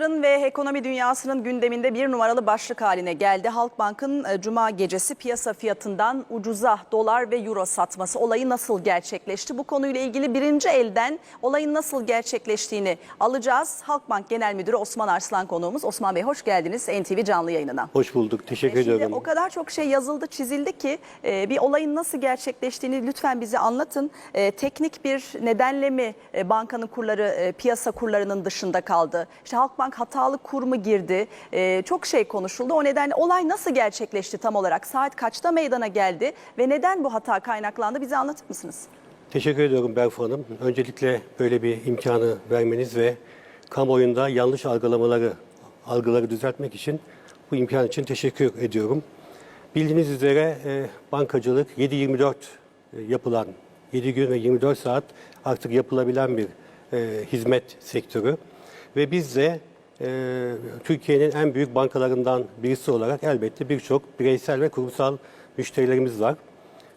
Yarın ve ekonomi dünyasının gündeminde bir numaralı başlık haline geldi. Halkbank'ın e, cuma gecesi piyasa fiyatından ucuza dolar ve euro satması olayı nasıl gerçekleşti? Bu konuyla ilgili birinci elden olayın nasıl gerçekleştiğini alacağız. Halkbank Genel Müdürü Osman Arslan konuğumuz. Osman Bey hoş geldiniz NTV canlı yayınına. Hoş bulduk. Teşekkür Şimdi ediyorum. o kadar çok şey yazıldı, çizildi ki e, bir olayın nasıl gerçekleştiğini lütfen bize anlatın. E, teknik bir nedenle mi e, bankanın kurları e, piyasa kurlarının dışında kaldı? İşte Halkbank hatalı kur mu girdi? E, çok şey konuşuldu. O nedenle olay nasıl gerçekleşti tam olarak? Saat kaçta meydana geldi ve neden bu hata kaynaklandı? Bize anlatır mısınız? Teşekkür ediyorum Berfu Hanım. Öncelikle böyle bir imkanı vermeniz ve kamuoyunda yanlış algılamaları, algıları düzeltmek için bu imkan için teşekkür ediyorum. Bildiğiniz üzere e, bankacılık 7-24 e, yapılan, 7 gün ve 24 saat artık yapılabilen bir e, hizmet sektörü. Ve biz de e, Türkiye'nin en büyük bankalarından birisi olarak elbette birçok bireysel ve kurumsal müşterilerimiz var.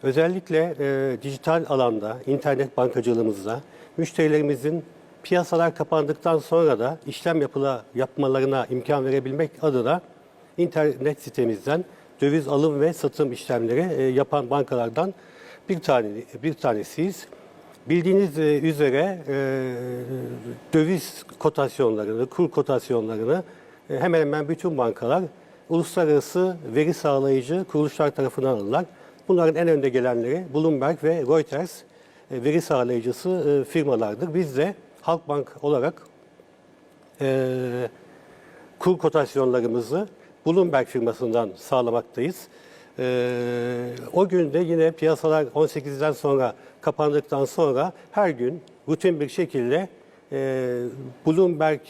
Özellikle e, dijital alanda, internet bankacılığımızda müşterilerimizin piyasalar kapandıktan sonra da işlem yapıla, yapmalarına imkan verebilmek adına internet sitemizden döviz alım ve satım işlemleri e, yapan bankalardan bir tane bir tanesiyiz. Bildiğiniz e, üzere e, döviz kotasyonlarını, kur kotasyonlarını e, hemen hemen bütün bankalar uluslararası veri sağlayıcı kuruluşlar tarafından alırlar. Bunların en önde gelenleri Bloomberg ve Reuters veri sağlayıcısı firmalardır. Biz de Halkbank olarak kur kotasyonlarımızı Bloomberg firmasından sağlamaktayız. Ee, o gün de yine piyasalar 18'den sonra kapandıktan sonra her gün rutin bir şekilde e, Bloomberg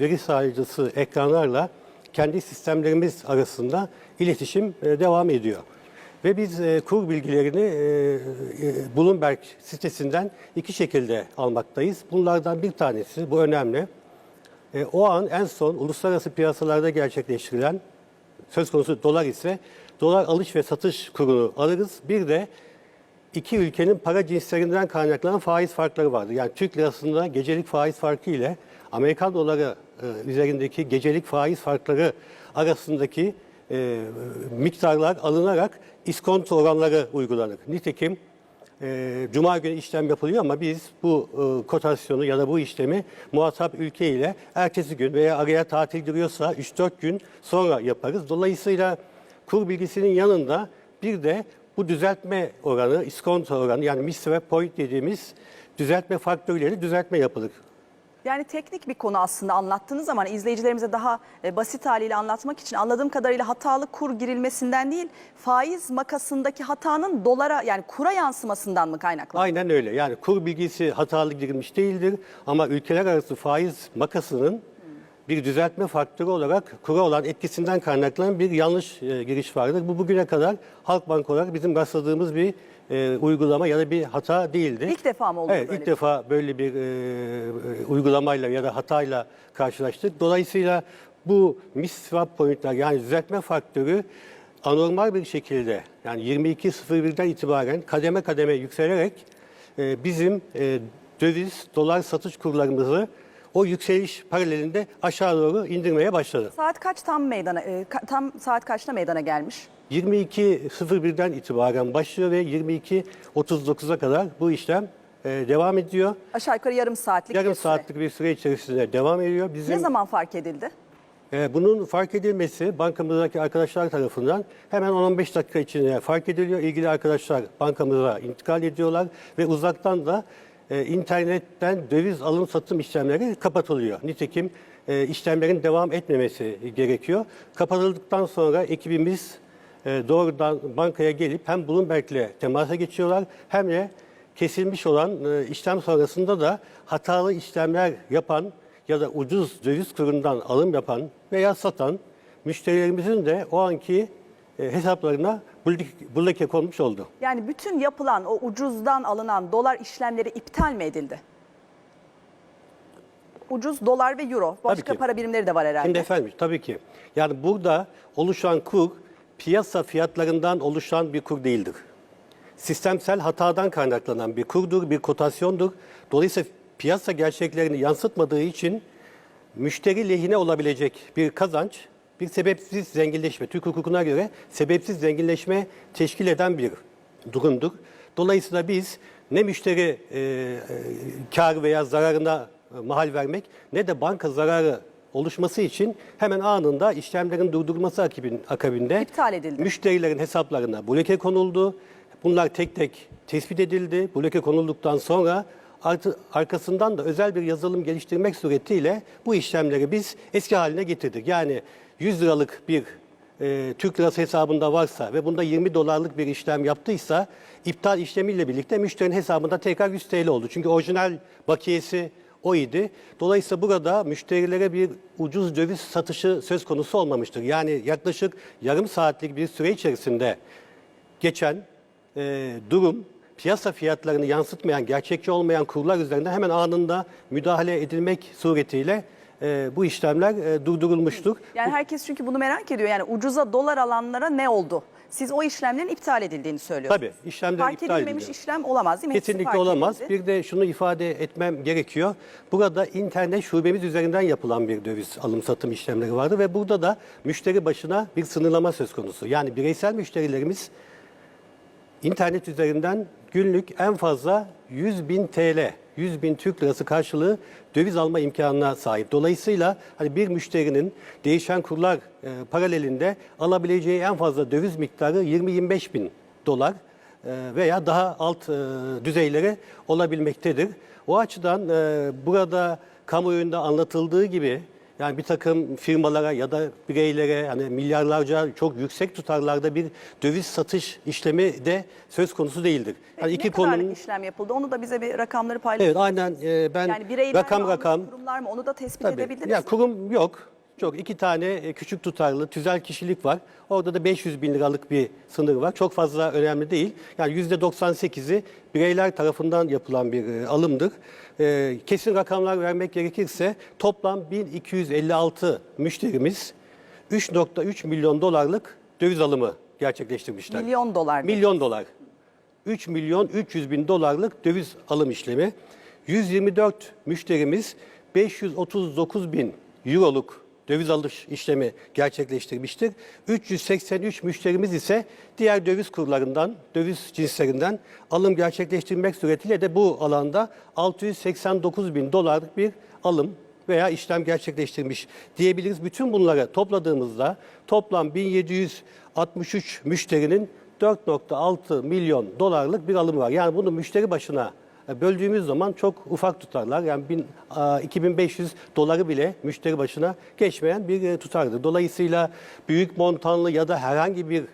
veri sağlayıcısı ekranlarla kendi sistemlerimiz arasında iletişim e, devam ediyor. Ve biz e, kur bilgilerini e, e, Bloomberg sitesinden iki şekilde almaktayız. Bunlardan bir tanesi, bu önemli. E, o an en son uluslararası piyasalarda gerçekleştirilen söz konusu dolar ise dolar alış ve satış kurunu alırız. Bir de iki ülkenin para cinslerinden kaynaklanan faiz farkları vardır. Yani Türk lirasında gecelik faiz farkı ile Amerikan doları e, üzerindeki gecelik faiz farkları arasındaki e, miktarlar alınarak iskonto oranları uygulanır. Nitekim e, Cuma günü işlem yapılıyor ama biz bu e, kotasyonu ya da bu işlemi muhatap ülke ile ertesi gün veya araya tatil giriyorsa 3-4 gün sonra yaparız. Dolayısıyla kur bilgisinin yanında bir de bu düzeltme oranı, iskonto oranı yani miswap point dediğimiz düzeltme faktörleri düzeltme yapılır. Yani teknik bir konu aslında anlattığınız zaman izleyicilerimize daha e, basit haliyle anlatmak için anladığım kadarıyla hatalı kur girilmesinden değil faiz makasındaki hatanın dolara yani kura yansımasından mı kaynaklanıyor? Aynen öyle. Yani kur bilgisi hatalı girilmiş değildir ama ülkeler arası faiz makasının bir düzeltme faktörü olarak kura olan etkisinden kaynaklanan bir yanlış e, giriş vardır. Bu bugüne kadar Halkbank olarak bizim rastladığımız bir e, uygulama ya da bir hata değildi. İlk defa mı oldu Evet, ilk bir defa böyle bir e, uygulamayla ya da hatayla karşılaştık. Dolayısıyla bu miswap pointler yani düzeltme faktörü anormal bir şekilde yani 22.01'den itibaren kademe kademe yükselerek e, bizim e, döviz, dolar satış kurlarımızı o yükseliş paralelinde aşağı doğru indirmeye başladı. Saat kaç tam meydana e, ka- tam saat kaçta meydana gelmiş? 22.01'den itibaren başlıyor ve 22.39'a kadar bu işlem e, devam ediyor. Aşağı yukarı yarım saatlik Yarım bir süre. saatlik bir süre içerisinde devam ediyor. Bizim Ne zaman fark edildi? e, bunun fark edilmesi bankamızdaki arkadaşlar tarafından hemen 10-15 dakika içinde fark ediliyor. İlgili arkadaşlar bankamıza intikal ediyorlar ve uzaktan da e, internetten döviz alım satım işlemleri kapatılıyor. Nitekim e, işlemlerin devam etmemesi gerekiyor. Kapatıldıktan sonra ekibimiz e, doğrudan bankaya gelip hem Bloomberg'le temasa geçiyorlar hem de kesilmiş olan e, işlem sonrasında da hatalı işlemler yapan ya da ucuz döviz kurundan alım yapan veya satan müşterilerimizin de o anki hesaplarına bu- bu leke konmuş oldu. Yani bütün yapılan o ucuzdan alınan dolar işlemleri iptal mi edildi? Ucuz dolar ve euro. Başka ki. para birimleri de var herhalde. Şimdi efendim tabii ki. Yani burada oluşan kur piyasa fiyatlarından oluşan bir kur değildir. Sistemsel hatadan kaynaklanan bir kurdur, bir kotasyondur. Dolayısıyla piyasa gerçeklerini yansıtmadığı için müşteri lehine olabilecek bir kazanç, bir sebepsiz zenginleşme, Türk hukukuna göre sebepsiz zenginleşme teşkil eden bir durumdur. Dolayısıyla biz ne müşteri e, e, kar veya zararına e, mahal vermek ne de banka zararı oluşması için hemen anında işlemlerin durdurulması akabinde İptal edildi. müşterilerin hesaplarına bloke konuldu. Bunlar tek tek tespit edildi. Bloke konulduktan sonra artı, arkasından da özel bir yazılım geliştirmek suretiyle bu işlemleri biz eski haline getirdik. Yani 100 liralık bir e, Türk lirası hesabında varsa ve bunda 20 dolarlık bir işlem yaptıysa iptal işlemiyle birlikte müşterinin hesabında tekrar 100 TL oldu. Çünkü orijinal bakiyesi o idi. Dolayısıyla burada müşterilere bir ucuz döviz satışı söz konusu olmamıştır. Yani yaklaşık yarım saatlik bir süre içerisinde geçen e, durum piyasa fiyatlarını yansıtmayan, gerçekçi olmayan kurlar üzerinde hemen anında müdahale edilmek suretiyle e, bu işlemler e, durdurulmuştur. Yani herkes çünkü bunu merak ediyor. Yani ucuza dolar alanlara ne oldu? Siz o işlemlerin iptal edildiğini söylüyorsunuz. Tabii, işlemler Fark iptal edilmemiş edildi. işlem olamaz değil mi? Hepsi Kesinlikle fark olamaz. edildi. Bir de şunu ifade etmem gerekiyor. Burada internet şubemiz üzerinden yapılan bir döviz alım satım işlemleri vardı ve burada da müşteri başına bir sınırlama söz konusu. Yani bireysel müşterilerimiz internet üzerinden günlük en fazla 100 bin TL, 100 bin Türk lirası karşılığı döviz alma imkanına sahip. Dolayısıyla hani bir müşterinin değişen kurlar e, paralelinde alabileceği en fazla döviz miktarı 20-25 bin dolar e, veya daha alt e, düzeyleri olabilmektedir. O açıdan e, burada kamuoyunda anlatıldığı gibi yani bir takım firmalara ya da bireylere hani milyarlarca çok yüksek tutarlarda bir döviz satış işlemi de söz konusu değildir. Yani ne iki kadarlık konunun işlem yapıldı? Onu da bize bir rakamları paylaşın. Evet aynen e, ben Yani bireyler rakam mi, rakam kurumlar mı onu da tespit Tabii. edebildiniz mi? kurum yok. Çok iki tane e, küçük tutarlı tüzel kişilik var. Orada da 500 bin liralık bir sınır var. Çok fazla önemli değil. Yani yüzde 98'i bireyler tarafından yapılan bir e, alımdır. E, kesin rakamlar vermek gerekirse toplam 1256 müşterimiz 3.3 milyon dolarlık döviz alımı gerçekleştirmişler. Milyon dolar. Milyon dolar. 3 milyon 300 bin dolarlık döviz alım işlemi. 124 müşterimiz 539 bin euroluk döviz alış işlemi gerçekleştirmiştir. 383 müşterimiz ise diğer döviz kurlarından, döviz cinslerinden alım gerçekleştirmek suretiyle de bu alanda 689 bin dolarlık bir alım veya işlem gerçekleştirmiş diyebiliriz. Bütün bunları topladığımızda toplam 1763 müşterinin 4.6 milyon dolarlık bir alımı var. Yani bunu müşteri başına böldüğümüz zaman çok ufak tutarlar. Yani bin, a, 2500 doları bile müşteri başına geçmeyen bir e, tutardır. Dolayısıyla büyük montanlı ya da herhangi bir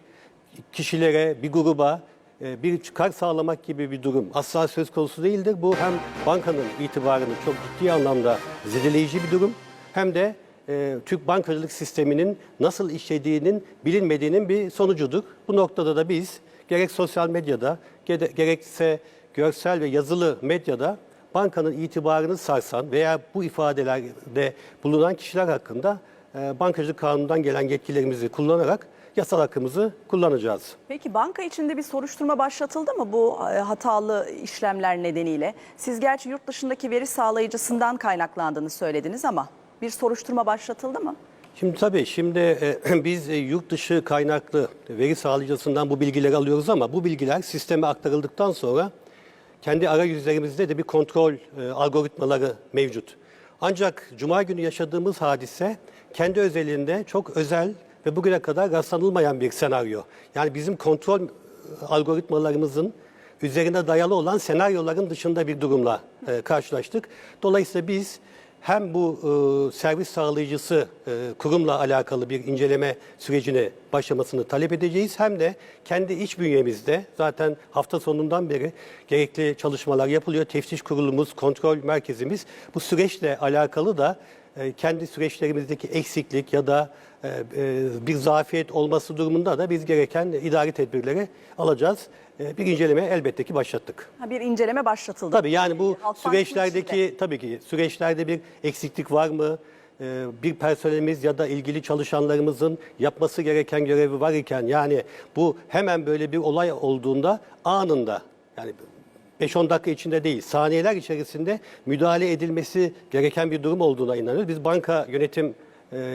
kişilere, bir gruba e, bir çıkar sağlamak gibi bir durum asla söz konusu değildir. Bu hem bankanın itibarını çok ciddi anlamda zedeleyici bir durum hem de e, Türk bankacılık sisteminin nasıl işlediğinin bilinmediğinin bir sonucudur. Bu noktada da biz gerek sosyal medyada gere- gerekse görsel ve yazılı medyada bankanın itibarını sarsan veya bu ifadelerde bulunan kişiler hakkında e, bankacılık kanunundan gelen yetkilerimizi kullanarak yasal hakkımızı kullanacağız. Peki banka içinde bir soruşturma başlatıldı mı bu e, hatalı işlemler nedeniyle? Siz gerçi yurt dışındaki veri sağlayıcısından kaynaklandığını söylediniz ama bir soruşturma başlatıldı mı? Şimdi tabii şimdi e, biz e, yurt dışı kaynaklı veri sağlayıcısından bu bilgileri alıyoruz ama bu bilgiler sisteme aktarıldıktan sonra kendi arayüzlerimizde de bir kontrol e, algoritmaları mevcut. Ancak Cuma günü yaşadığımız hadise kendi özelinde çok özel ve bugüne kadar rastlanılmayan bir senaryo. Yani bizim kontrol e, algoritmalarımızın üzerine dayalı olan senaryoların dışında bir durumla e, karşılaştık. Dolayısıyla biz hem bu e, servis sağlayıcısı e, kurumla alakalı bir inceleme sürecine başlamasını talep edeceğiz. Hem de kendi iç bünyemizde zaten hafta sonundan beri gerekli çalışmalar yapılıyor. Teftiş kurulumuz, kontrol merkezimiz bu süreçle alakalı da kendi süreçlerimizdeki eksiklik ya da e, e, bir zafiyet olması durumunda da biz gereken idari tedbirleri alacağız. E, Bir inceleme elbette ki başlattık. Ha, bir inceleme başlatıldı. Tabii yani bu Halkbank'ın süreçlerdeki tabii ki süreçlerde bir eksiklik var mı? Bir personelimiz ya da ilgili çalışanlarımızın yapması gereken görevi var iken yani bu hemen böyle bir olay olduğunda anında yani 5-10 dakika içinde değil, saniyeler içerisinde müdahale edilmesi gereken bir durum olduğuna inanıyoruz. Biz banka yönetim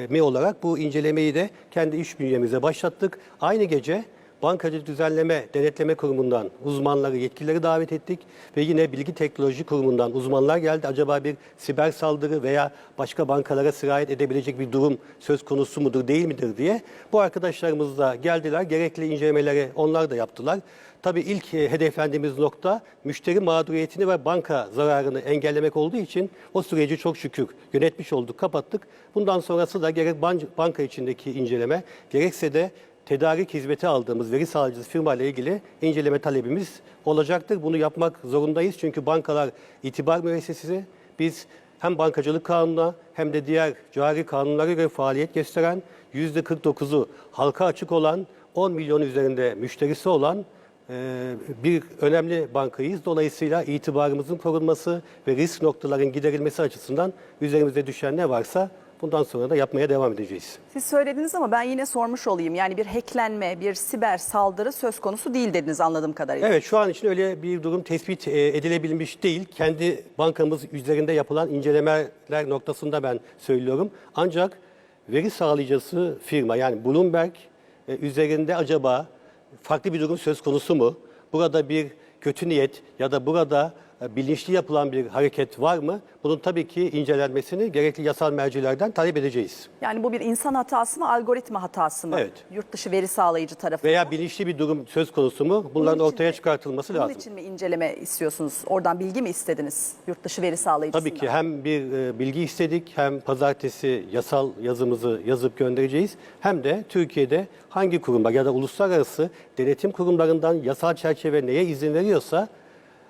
mi olarak bu incelemeyi de kendi iş bünyemize başlattık. Aynı gece Bankacı Düzenleme Denetleme Kurumu'ndan uzmanları, yetkilileri davet ettik ve yine Bilgi Teknoloji Kurumu'ndan uzmanlar geldi. Acaba bir siber saldırı veya başka bankalara sirayet edebilecek bir durum söz konusu mudur, değil midir diye. Bu arkadaşlarımız da geldiler. Gerekli incelemeleri onlar da yaptılar. Tabii ilk e, hedeflendiğimiz nokta müşteri mağduriyetini ve banka zararını engellemek olduğu için o süreci çok şükür yönetmiş olduk, kapattık. Bundan sonrası da gerek ban- banka içindeki inceleme, gerekse de tedarik hizmeti aldığımız veri sağlayıcısı firma ile ilgili inceleme talebimiz olacaktır. Bunu yapmak zorundayız çünkü bankalar itibar müessesesi. Biz hem bankacılık kanununa hem de diğer cari kanunlara göre faaliyet gösteren %49'u halka açık olan 10 milyon üzerinde müşterisi olan e, bir önemli bankayız. Dolayısıyla itibarımızın korunması ve risk noktaların giderilmesi açısından üzerimize düşen ne varsa bundan sonra da yapmaya devam edeceğiz. Siz söylediniz ama ben yine sormuş olayım. Yani bir hacklenme, bir siber saldırı söz konusu değil dediniz anladığım kadarıyla. Evet şu an için öyle bir durum tespit e, edilebilmiş değil. Kendi bankamız üzerinde yapılan incelemeler noktasında ben söylüyorum. Ancak veri sağlayıcısı firma yani Bloomberg e, üzerinde acaba farklı bir durum söz konusu mu? Burada bir kötü niyet ya da burada bilinçli yapılan bir hareket var mı? Bunun tabii ki incelenmesini gerekli yasal mercilerden talep edeceğiz. Yani bu bir insan hatası mı, algoritma hatası mı? Evet. Yurt dışı veri sağlayıcı tarafı. Veya bilinçli bir durum söz konusu mu? Bunların için ortaya mi- çıkartılması Bunun lazım. için mi inceleme istiyorsunuz? Oradan bilgi mi istediniz yurt dışı veri sağlayıcısından? Tabii ki hem bir e, bilgi istedik hem pazartesi yasal yazımızı yazıp göndereceğiz. Hem de Türkiye'de hangi kurumlar ya da uluslararası denetim kurumlarından yasal çerçeve neye izin veriyorsa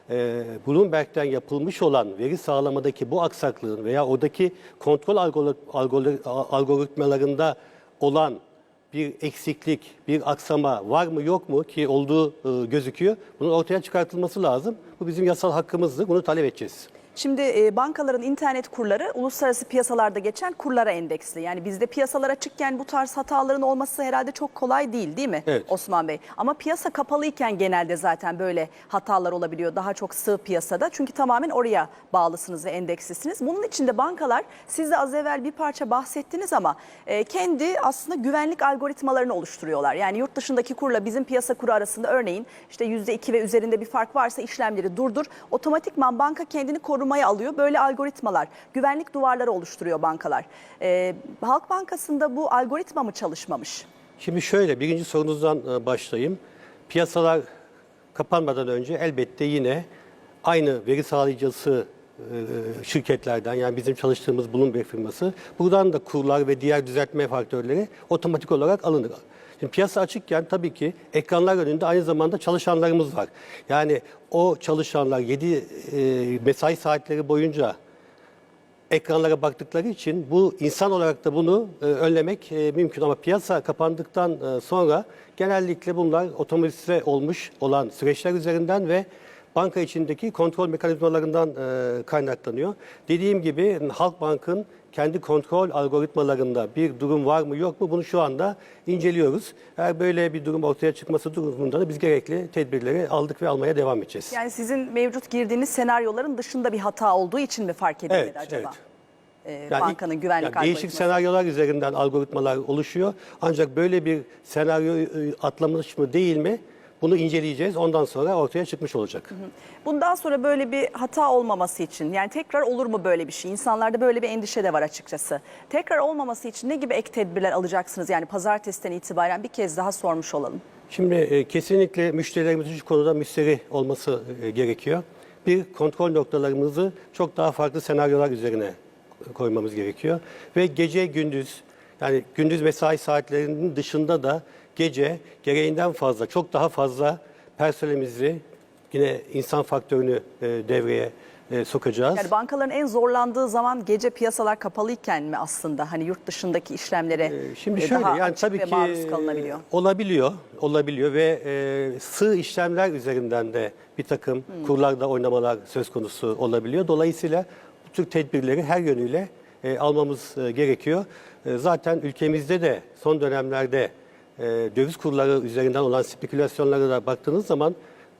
e, Bloomberg'den yapılmış olan veri sağlamadaki bu aksaklığın veya oradaki kontrol algori- algori- algoritmalarında olan bir eksiklik, bir aksama var mı yok mu ki olduğu e, gözüküyor. Bunun ortaya çıkartılması lazım. Bu bizim yasal hakkımızdır. Bunu talep edeceğiz. Şimdi e, bankaların internet kurları uluslararası piyasalarda geçen kurlara endeksli. Yani bizde piyasalar açıkken bu tarz hataların olması herhalde çok kolay değil değil mi Evet. Osman Bey? Ama piyasa kapalıyken genelde zaten böyle hatalar olabiliyor. Daha çok sığ piyasada. Çünkü tamamen oraya bağlısınız ve endekslisiniz. Bunun için de bankalar siz de az evvel bir parça bahsettiniz ama e, kendi aslında güvenlik algoritmalarını oluşturuyorlar. Yani yurt dışındaki kurla bizim piyasa kuru arasında örneğin işte %2 ve üzerinde bir fark varsa işlemleri durdur. Otomatikman banka kendini korumaya alıyor. Böyle algoritmalar, güvenlik duvarları oluşturuyor bankalar. E, Halk Bankası'nda bu algoritma mı çalışmamış? Şimdi şöyle birinci sorunuzdan e, başlayayım. Piyasalar kapanmadan önce elbette yine aynı veri sağlayıcısı e, şirketlerden yani bizim çalıştığımız Bloomberg firması buradan da kurlar ve diğer düzeltme faktörleri otomatik olarak alınır. Şimdi piyasa açıkken tabii ki ekranlar önünde aynı zamanda çalışanlarımız var. Yani o çalışanlar 7 mesai saatleri boyunca ekranlara baktıkları için bu insan olarak da bunu e, önlemek e, mümkün ama piyasa kapandıktan e, sonra genellikle bunlar otomatize olmuş olan süreçler üzerinden ve banka içindeki kontrol mekanizmalarından e, kaynaklanıyor. Dediğim gibi Halkbank'ın kendi kontrol algoritmalarında bir durum var mı yok mu bunu şu anda inceliyoruz. Eğer böyle bir durum ortaya çıkması durumunda da biz gerekli tedbirleri aldık ve almaya devam edeceğiz. Yani sizin mevcut girdiğiniz senaryoların dışında bir hata olduğu için mi fark edilmedi Evet, acaba? evet. E, Yani bankanın ilk- güvenlik yani değişik senaryolar üzerinden algoritmalar oluşuyor. Ancak böyle bir senaryo e, atlamış mı değil mi bunu inceleyeceğiz. Ondan sonra ortaya çıkmış olacak. Bundan sonra böyle bir hata olmaması için yani tekrar olur mu böyle bir şey? İnsanlarda böyle bir endişe de var açıkçası. Tekrar olmaması için ne gibi ek tedbirler alacaksınız? Yani pazartesiden itibaren bir kez daha sormuş olalım. Şimdi e, kesinlikle müşterilerimizin şu konuda müşteri olması e, gerekiyor. Bir kontrol noktalarımızı çok daha farklı senaryolar üzerine koymamız gerekiyor. Ve gece gündüz yani gündüz mesai saatlerinin dışında da gece gereğinden fazla çok daha fazla personelimizi yine insan faktörünü e, devreye e, sokacağız. Yani bankaların en zorlandığı zaman gece piyasalar kapalıyken mi aslında hani yurt dışındaki işlemlere Ee, Şimdi e, şöyle daha yani açık tabii ve ki maruz kalınabiliyor? e, olabiliyor, olabiliyor ve e, sığ işlemler üzerinden de bir takım Hmm. kurlarda oynamalar söz konusu olabiliyor. Dolayısıyla bu tür tedbirleri her yönüyle e, almamız e, gerekiyor. E, zaten ülkemizde de son dönemlerde e, döviz kurları üzerinden olan spekülasyonlara da baktığınız zaman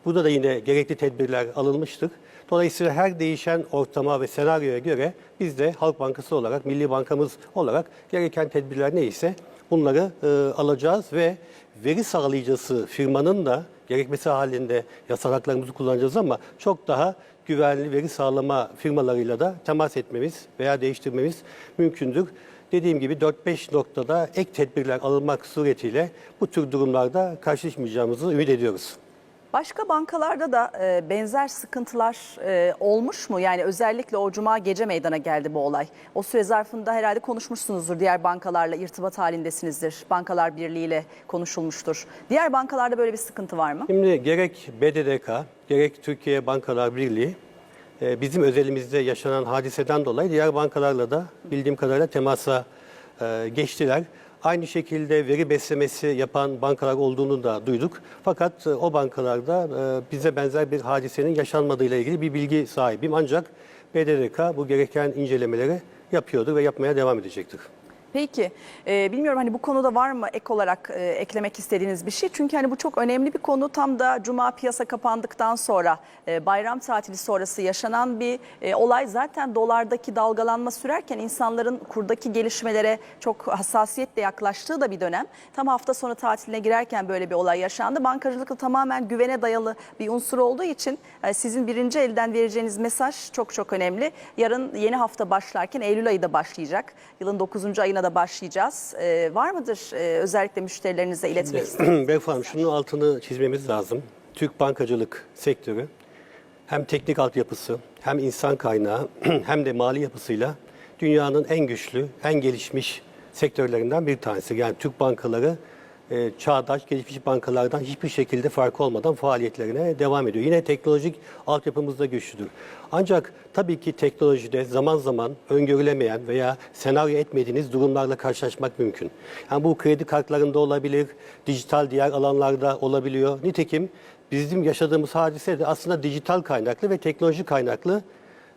Burada da yine gerekli tedbirler alınmıştır. Dolayısıyla her değişen ortama ve senaryoya göre biz de Halk Bankası olarak, Milli Bankamız olarak gereken tedbirler neyse bunları e, alacağız ve veri sağlayıcısı firmanın da gerekmesi halinde yasal haklarımızı kullanacağız ama çok daha güvenli veri sağlama firmalarıyla da temas etmemiz veya değiştirmemiz mümkündür. Dediğim gibi 4-5 noktada ek tedbirler alınmak suretiyle bu tür durumlarda karşılaşmayacağımızı ümit ediyoruz. Başka bankalarda da e, benzer sıkıntılar e, olmuş mu? Yani özellikle o cuma gece meydana geldi bu olay. O süre zarfında herhalde konuşmuşsunuzdur. Diğer bankalarla irtibat halindesinizdir. Bankalar Birliği ile konuşulmuştur. Diğer bankalarda böyle bir sıkıntı var mı? Şimdi gerek BDDK, gerek Türkiye Bankalar Birliği bizim özelimizde yaşanan hadiseden dolayı diğer bankalarla da bildiğim kadarıyla temasa e, geçtiler. Aynı şekilde veri beslemesi yapan bankalar olduğunu da duyduk. Fakat e, o bankalarda e, bize benzer bir hadisenin yaşanmadığıyla ilgili bir bilgi sahibim. Ancak BDDK bu gereken incelemeleri yapıyordur ve yapmaya devam edecektir. Peki, e, bilmiyorum hani bu konuda var mı ek olarak e, eklemek istediğiniz bir şey? Çünkü hani bu çok önemli bir konu. Tam da cuma piyasa kapandıktan sonra e, bayram tatili sonrası yaşanan bir e, olay. Zaten dolardaki dalgalanma sürerken insanların kurdaki gelişmelere çok hassasiyetle yaklaştığı da bir dönem. Tam hafta sonu tatiline girerken böyle bir olay yaşandı. Bankacılıkta tamamen güvene dayalı bir unsur olduğu için e, sizin birinci elden vereceğiniz mesaj çok çok önemli. Yarın yeni hafta başlarken Eylül ayı da başlayacak. Yılın 9. ayına da başlayacağız. E, var mıdır e, özellikle müşterilerinize iletmek istediğiniz? Beyefendi şunun altını çizmemiz lazım. Türk bankacılık sektörü hem teknik altyapısı hem insan kaynağı hem de mali yapısıyla dünyanın en güçlü, en gelişmiş sektörlerinden bir tanesi. Yani Türk bankaları e, çağdaş, gelişmiş bankalardan hiçbir şekilde farkı olmadan faaliyetlerine devam ediyor. Yine teknolojik altyapımız da güçlüdür. Ancak tabii ki teknolojide zaman zaman öngörülemeyen veya senaryo etmediğiniz durumlarla karşılaşmak mümkün. Yani bu kredi kartlarında olabilir, dijital diğer alanlarda olabiliyor. Nitekim bizim yaşadığımız hadise de aslında dijital kaynaklı ve teknoloji kaynaklı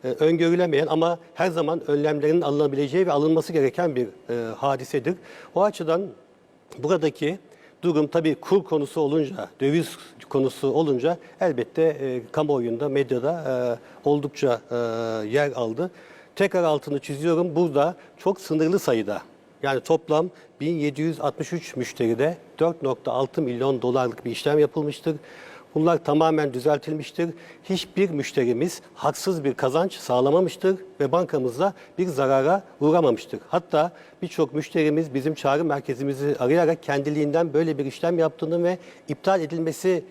e, öngörülemeyen ama her zaman önlemlerin alınabileceği ve alınması gereken bir e, hadisedir. O açıdan buradaki durum tabii kur konusu olunca, döviz konusu olunca elbette e, kamuoyunda, medyada e, oldukça e, yer aldı. Tekrar altını çiziyorum. Burada çok sınırlı sayıda yani toplam 1763 müşteride 4.6 milyon dolarlık bir işlem yapılmıştır. Bunlar tamamen düzeltilmiştir. Hiçbir müşterimiz haksız bir kazanç sağlamamıştır ve bankamızda bir zarara uğramamıştır. Hatta birçok müşterimiz bizim çağrı merkezimizi arayarak kendiliğinden böyle bir işlem yaptığını ve iptal edilmesi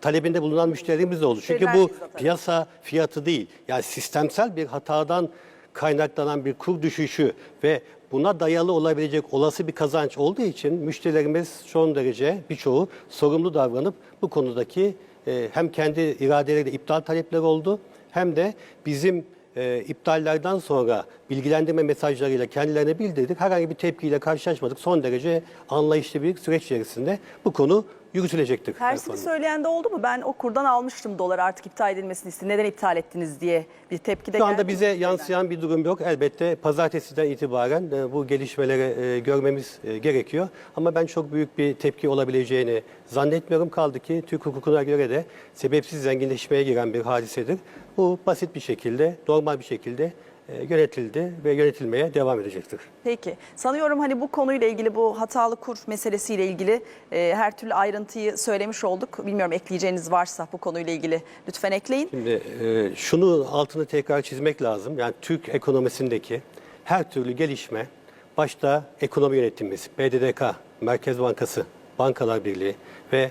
talebinde bulunan müşterilerimiz de oldu. Çünkü bu piyasa fiyatı değil. Yani sistemsel bir hatadan kaynaklanan bir kur düşüşü ve buna dayalı olabilecek olası bir kazanç olduğu için müşterilerimiz son derece birçoğu sorumlu davranıp bu konudaki e, hem kendi iradeleriyle iptal talepleri oldu hem de bizim e, iptallerden sonra bilgilendirme mesajlarıyla kendilerine bildirdik. Herhangi bir tepkiyle karşılaşmadık. Son derece anlayışlı bir süreç içerisinde bu konu yürütülecektir. Tersini söyleyen de oldu mu? Ben o kurdan almıştım dolar artık iptal edilmesini istedim. Neden iptal ettiniz diye bir tepki de Şu anda bize yansıyan bir durum yok. Elbette pazartesiden itibaren e, bu gelişmeleri e, görmemiz e, gerekiyor. Ama ben çok büyük bir tepki olabileceğini zannetmiyorum. Kaldı ki Türk hukukuna göre de sebepsiz zenginleşmeye giren bir hadisedir. Bu basit bir şekilde, normal bir şekilde yönetildi ve yönetilmeye devam edecektir. Peki. Sanıyorum hani bu konuyla ilgili bu hatalı kur meselesiyle ilgili e, her türlü ayrıntıyı söylemiş olduk. Bilmiyorum ekleyeceğiniz varsa bu konuyla ilgili lütfen ekleyin. Şimdi e, şunu altını tekrar çizmek lazım. Yani Türk ekonomisindeki her türlü gelişme başta ekonomi yönetimimiz, BDDK, Merkez Bankası, Bankalar Birliği ve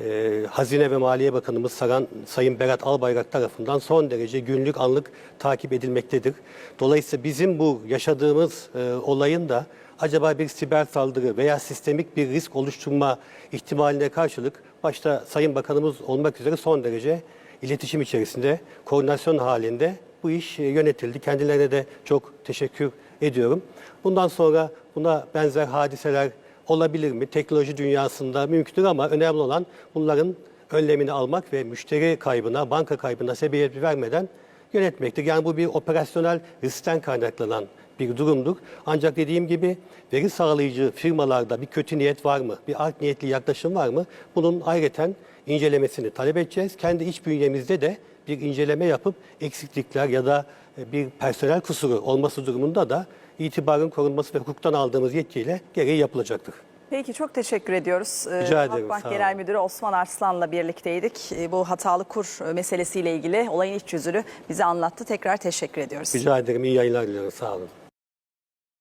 e, Hazine ve Maliye Bakanımız Saran, Sayın Berat Albayrak tarafından son derece günlük anlık takip edilmektedir. Dolayısıyla bizim bu yaşadığımız e, olayın da acaba bir siber saldırı veya sistemik bir risk oluşturma ihtimaline karşılık başta Sayın Bakanımız olmak üzere son derece iletişim içerisinde, koordinasyon halinde bu iş e, yönetildi. Kendilerine de çok teşekkür ediyorum. Bundan sonra buna benzer hadiseler olabilir mi? Teknoloji dünyasında mümkündür ama önemli olan bunların önlemini almak ve müşteri kaybına, banka kaybına sebebiyet vermeden yönetmektir. Yani bu bir operasyonel riskten kaynaklanan bir durumdur. Ancak dediğim gibi veri sağlayıcı firmalarda bir kötü niyet var mı? Bir art niyetli yaklaşım var mı? Bunun ayrıca incelemesini talep edeceğiz. Kendi iç bünyemizde de bir inceleme yapıp eksiklikler ya da e, bir personel kusuru olması durumunda da itibarın korunması ve hukuktan aldığımız yetkiyle gereği yapılacaktır. Peki çok teşekkür ediyoruz. Ee, Rica ederim, Halkbank. Genel Müdürü Osman Arslan'la birlikteydik. Ee, Bu hatalı kur meselesiyle ilgili olayın iç yüzünü bize anlattı. Tekrar teşekkür ediyoruz. Rica ederim. iyi yayınlar diliyorum. Sağ olun.